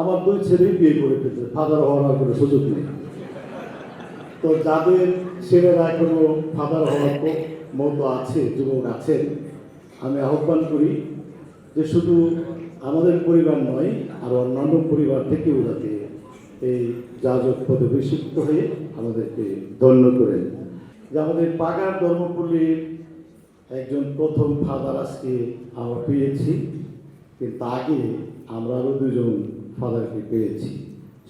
আমার দুই ছেলেই বিয়ে করে ফেলছে ফাদার হওয়ার কোনো সুযোগ নেই। তো যাদের ছেলেরা এখনও ফাদার হওয়ার মতো আছে যুবক আছেন, আমি আহ্বান করি যে শুধু আমাদের পরিবার নয়, আর অন্যান্য পরিবার থেকেও যাতে এই যাজক পদে অভিষিক্ত হয়ে আমাদেরকে ধন্য করেন। যে আমাদের পাগার ধর্মপল্লীর একজন প্রথম ফাদার আজকে আমরা পেয়েছি, কিন্তু আগে আমরা আরও দুজন ফাদারকে পেয়েছি।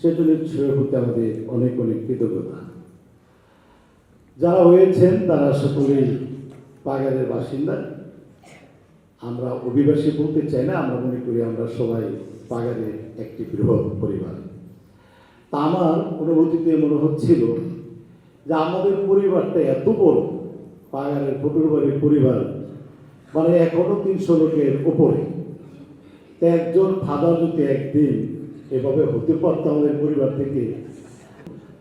সেজন্য ছেড়ে প্রতি আমাদের অনেক অনেক কৃতজ্ঞতা। যারা হয়েছেন, তারা সকলেই পাগারের বাসিন্দা। আমরা অভিবাসী বলতে চাই না, আমরা মনে করি আমরা সবাই পাগারের একটি বৃহৎ পরিবার। তা আমার অনুভূতিতে মনে হচ্ছিল যে আমাদের পরিবারটা এত বড়, পাগারের ফটুরবাড়ির পরিবার মানে এখনও তিনশো লোকের উপরে একজন ফাদার যদি একদিন এভাবে হতে পারত আমাদের পরিবার থেকে,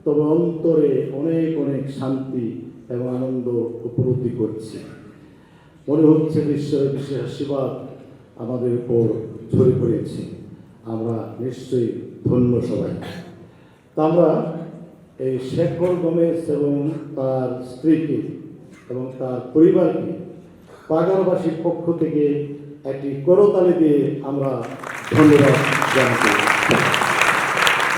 তবে অন্তরে অনেক অনেক শান্তি এবং আনন্দ উপলব্ধি করছি। মনে হচ্ছে ঈশ্বরের বিশেষ আশীর্বাদ আমাদের উপর ঝরে পড়েছে। আমরা নিশ্চয়ই ধন্য সবাই। তা আমরা এই শেখর গমেশ এবং তার স্ত্রীকে এবং তার পরিবারকে পাগারবাসীর পক্ষ থেকে একটি করতালি দিয়ে আমরা ধন্যবাদ জানাতে